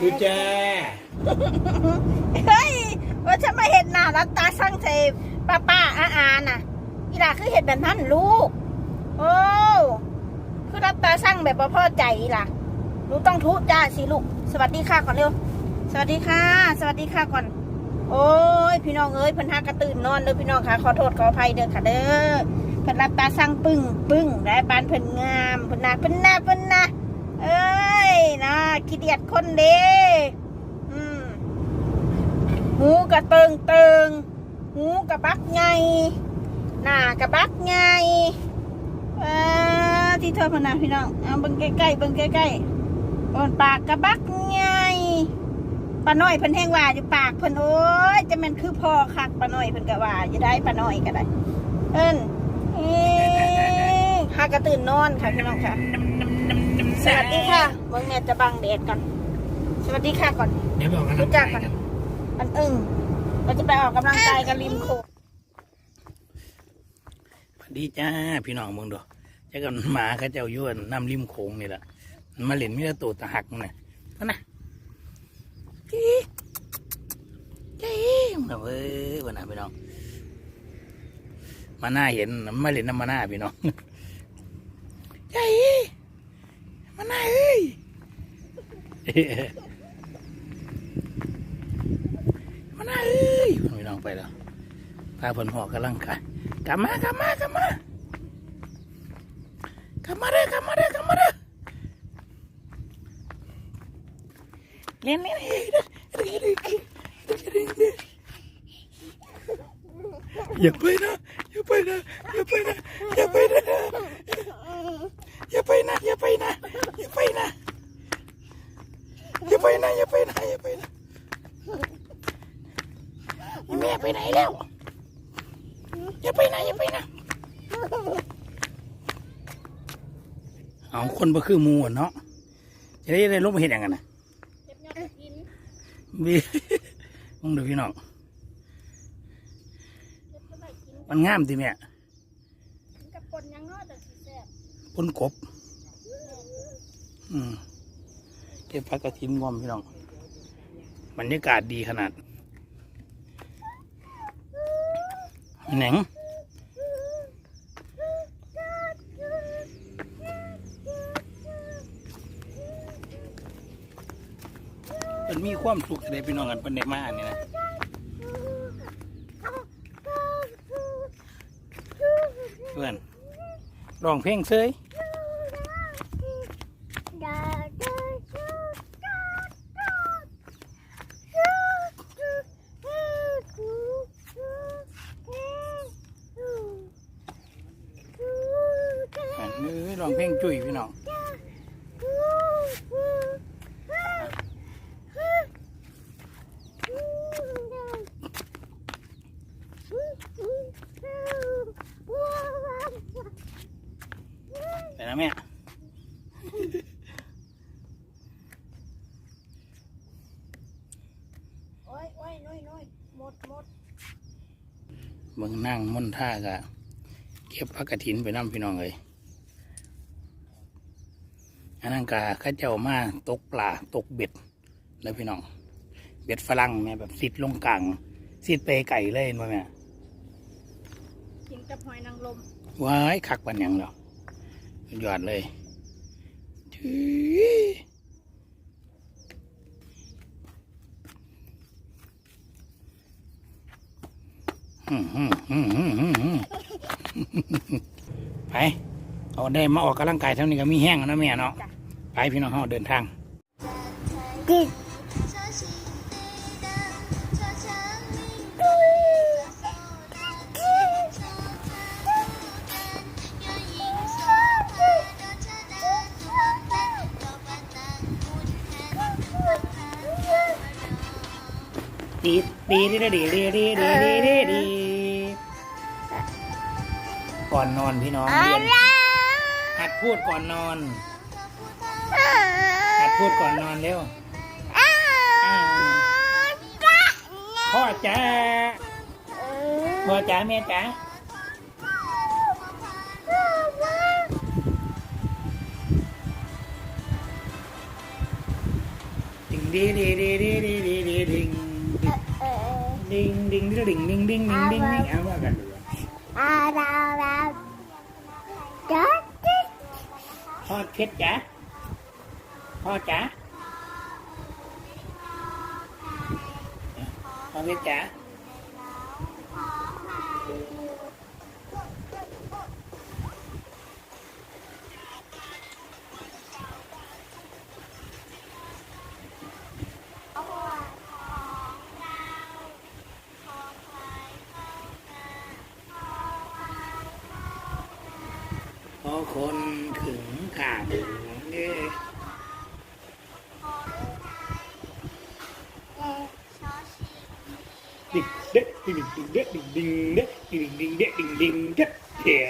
กุญแจเฮ้ยว่าจะมาเห็นหน้ารับตาสั่งใส่ป้าป้าอาอาน่ะอีหล่าคือเห็นแบบนั้นลูก โอ้คือรับตาสั่งแบบบ่อใจอีหล่ะลูกต้องทุจ้าสิลูก สวัสดีค่ะก่อนเร็ว สวัสดีค่ะ สวัสดีค่ะก่อน โอ้ยพี่น้องเอ้ยเพิ่นหากระตื่นนอนเด้อพี่น้องค่ะขอโทษขออภัยเด้อค่ะเด้อเพิ่นรับตาสั่งปึ้งปึ้งได้ปานเพิ่นงามเพิ่นน่ะเพิ่นน่ะเพิ่นน่ะเอ้ ยนะขี้เดียดคนเด้หูกระเติงเติงหูกระบักไงหน้ากระบักไงที่เธอพนาพี่น้องเอาเบิ่งใกล้ๆเบิ่งใกล้ๆบนปากกระบักไงป้าน้อยเพิ่นแห้งว่าอยู่ปากเพิ่นโอ้ยจะมันคือพ่อคักป้าน้อยเพิ่นก็ว่าจะได้ป้าน้อยก็ได้เอิ้นเอ๊ะหากระตื่นนอนค่ะพี่น้องค่ะสวัสดีค่ะ เบิ่งแม่จะบังแดดก่อน สวัสดีค่ะก่อน เดี๋ยวบอกกันรู้จักกันอันอึ้งเราจะไปออกกำลังกายกันริมโขงสวัสดีจ้าพี่น้องเมึงดูจะกันหมาเขาเจ้าย้วนน้ำริมโขงนี่แหละมันมาเล่นมิตรตัวตะหักมันน่ะนั่นน่ะจี้จี้มันะเว้ยวันน่ะพี่น้อง มาหน้าเห็นมาเล่นน้ำมาหน้าพี่น้องใจมาหน้าเอ้ย มาหน้าเอ้ยพี่น้องไปแล้วพาเพิ่นหอกกำลังกายกลับมากลับมากลับมากลับมาเด้อกลับมาเด้อกลับมาเด้อเล่นเล่นเฮ้ยเด้อเด้อเด้อเด้อเด้อเด้อเด้ออย่าไปนะอย่าไปนะอย่าไปนะอย่าไปนะอย่าไปนะอย่าไปนะอย่าไปนะอย่าไปนะอย่าไปนะอย่าไปนะแม่ไปไหนแล้ว อย่าไปนะอย่าไปนะ เอาคนบ่คือมูอะเนาะจะได้ได้ลงมาเห็นอย่างนั้นนะบีมึงดูพี่น้องมันงามทีแม่กับปนยังเนาะแต่สิแซ่บปนกบ อืมเก็บผักกระถินงอมพี่น้องบรรยากาศดีขนาดแหนง นมีความสุขอะไรพี่น้องกันเป็นเด็กมากนี่นะเพื่อนร้องเพลงเซยอะเอ้ยร้องเพลงจุ้ยพี่น้องไปนะแม่ โอ้ยโอ้ยน้อยน้อยหม ดหมดเบิ่งนั่งม่อนท่ากะเก็บผักกระถินไปน้ำพี่น้องเลยอันนั้นกะเข้าเจ้ามาตกปลาตกเบ็ดแล้วพี่น้อง เบ็ดฝรั่งแม่แบบสิดลงกลางสิดไปไก่เลยเห็นบ่แม่กินกับหอยนางรมว้ายคักปันหยังแล้วสุดยอดเลยจื้ออืมอืมอืมอืมอืมอืม ไปเอาได้มาออกกำลังกายเท่านี้ก็มีแห้งแล้วนะแม่เนาะไปพี่น้องเฮาเดินทางกินดีดีดีดีดีดีดี ก่อนนอนพี่น้องเรียนหัดพูดก่อนนอนหัดพูดก่อนนอนเร็วอ่าพ่อจ๋าพ่อจ๋าแม่จ๋าดิงดีดีดีดีดีดีดีดิงเออดิงดิงดิงดิงดิงดิงดิงดิงดิงเอาว่ากัน à là ho chết chả? Ho chả? Ho biết chả? ถึงข่างเด้ดิ่งเด็ดดิ่งดิ่งเด็ดดิ่งดิ่งเด็ดดิ่งดิ่งเด็ดดิ่งดิ่งเด็ดเฮีย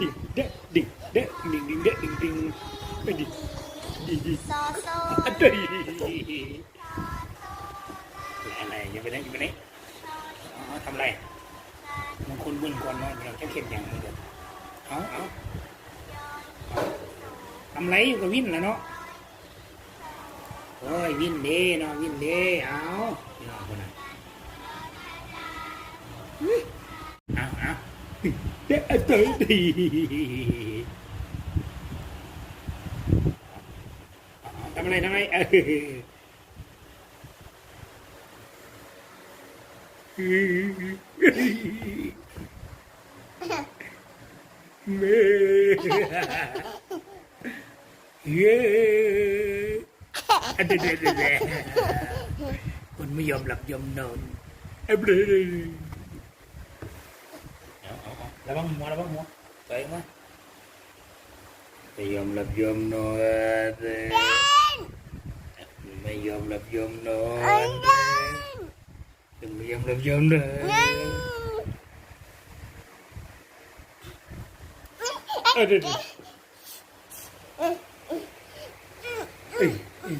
ดิ่งเด็ดดิ่งเด็ดดิ่งดิ่งเด็ดดิ่งดิ่งไปดิดิดิโซโซอันเดีอะไรอย่าไปไหนอย่าไปไหนอ๋อทำไรบางคนบิ่งก่อนนาะเราจะเข็ดอย่างนี้เดี๋ยเอาเอาำไรอยู่กับวินแหล้วเนาะโอ้ยวินเด้เนาะวินเด้เอาพี่น้องคนนั้นเอาเอาเด็กเตยดีเอาทำอะไรทำอะไรเออเม เย้อันเดเดเดเดคนไม่ยอมหลับยอมนอนเอ้ยเบลเอาเอาเอาระวังหัวระวังหัวไปมาไม่ยอมหลับยอมนอนไม่ยอมหลับยอมนอนไม่ยอมหลับยอมนอนเอ้ย เดี๋ยวเอ้ยเอ้ย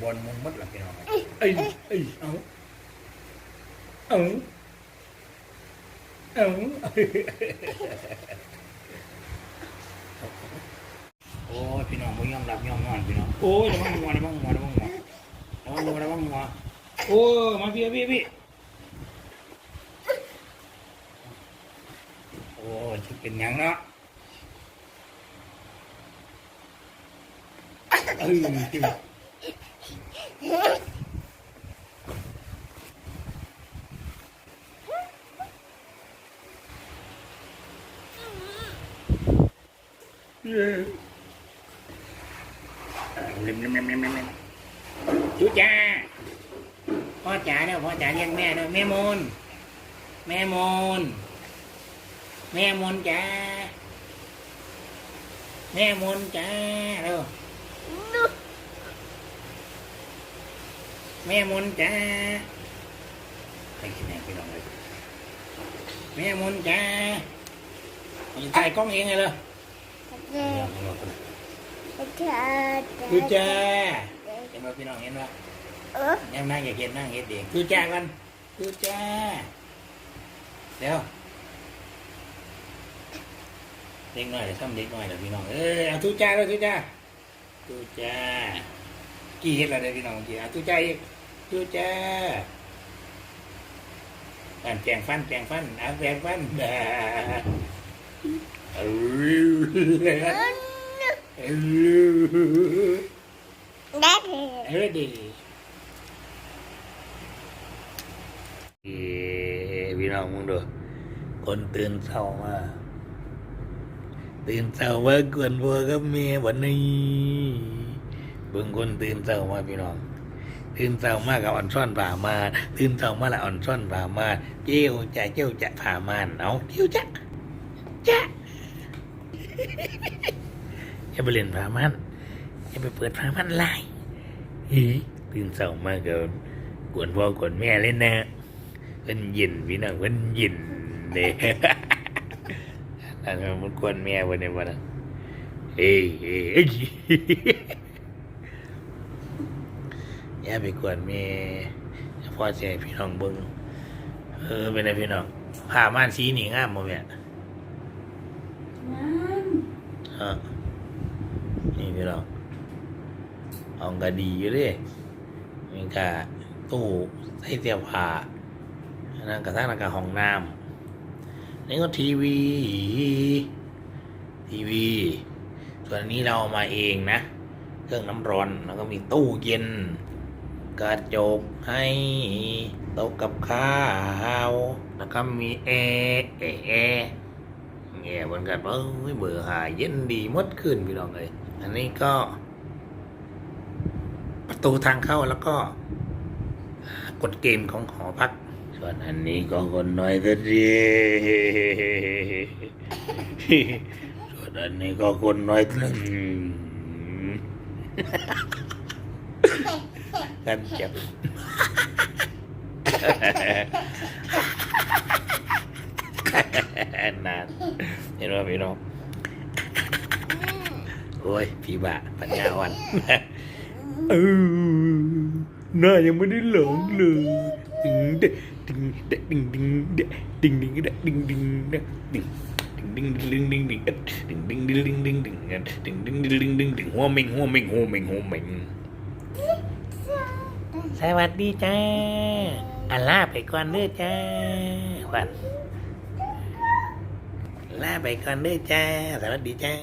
บอลมุงมัดหลับพี่น้องเอ้ยเอ้ยเอาเอาเอาโอ้ยพี่น้องมึงยอมรับยอมนอนพี่น้องโอ้ยระวังหัวระวังหัวระวังหัวระวังหัวระวังหัวโอ้ยมาพี่พี่พี่โอ้ยจะเป็นหยังเนาะ เออเล็มเล็มเล็มเล็มเล็ม chú cha พ่อจ๋าเนี่ยพ่อจ๋าเรียกแม่ด้วยแม่มนแม่มนแม่มนจ๋าแม่มนจ๋าเร็ว แม่มนจ๋าไปที่ไหนไปลองเลยแม่มนจ๋าอยู่ถ่ายกล้องเองไงเลยเจ๊เจ๊ดูจ้าเห็นไหมพี่น้องเห็นไหมเออยังนั่งอยากเห็นนั่งเห็นเด็กดูจ้ากันดูจ้าเดี๋ยวเด็กหน่อยเดี๋ยวทำเด็กหน่อยเดี๋ยวพี่น้องเออเอาทุจ้าเลยทุจ้าทุจ้า กี่เห็ดอะไรพี่น้องกี่อาทุจ้าอีกทุจ้าอันแจงฟันแจงฟันเอาแจงฟันเออเออได้เออดีเอ้พี่น้องมึงดูคนตื่นเช้ามาตื่นเช้ามากวนพ่อกับแม่วันนี้ เบิ่งคนตื่นเช้ามาพี่น้องตื่นเช้ามากกับอ่อนซ่อนผ่ามาตื่นเช้ามาละอ่อนซ่อนผ่ามาเจ้าจะเจ้าจะผ่ามานเอาเจ้าจะจะอย่าไปเล่นผ่ามันอย่าไปเปิดผ่ามันไล่อีตื่นเช้ามากก็กวนพ่อกวนแม่เล่นนะเพิ่นย็นพี่น้องเพิ่นย็นเด้อันนั้นมันกวนแม่วันนี้วันนั้นเอ้ยเอ้ย อ้ยอย่าไปกวนแม่พ่อใจพี่น้องเบิ่งเออเป็นไงพี่น้องผ้าม่านสีนี่งามบ่แม่ฮะนี่พี่น้องห้องก็ดีอยู่เด้นี่ก็ตู้ใส่เสื้อผ้าอันนั้นก็ทั้งนั้นก็ห้องน้ำนี่ก็ทีวี ทีวี ส่วนอันนี้เราเอามาเองนะ เครื่องน้ำร้อนแล้วก็มีตู้เย็น กระจกให้โต๊ะกับข้าวแล้วก็มีแอร์แอร์แอร์แอร์บนกันเอ้ยเบื่อหายเย็นดีมดขึ้นพี่น้องเลยอันนี้ก็ ประตูทางเข้าแล้วก็กดเกมของหอพัก ส่วนอันนี้ก็คนน้อยก็ดีส่วนอันนี้ก็คนน้อยนึง กันเจ็บ นานเห็นว่าพี่น้องโอ้ยพี่บะปัญญาอ่อนเออหน้ายังไม่ได้หลงเลยดึงเด็ดดึงเด็ดดึงดึงเด็ดดึงดึงเด็ดดึงดึงเด็ดดึงดึงดึงดึงดึงดึงดึงดึงดึงดึงดึงดึงดึงดึงดึงดึงดึงดึงดึงหัวเม่งหัวเม่งหัวเม่งหัวเม่ง สวัสดีจ้าอาลาไปก่อนเด้อจ้าขวัญลาไปก่อนเด้อจ้า สวัสดีจ้า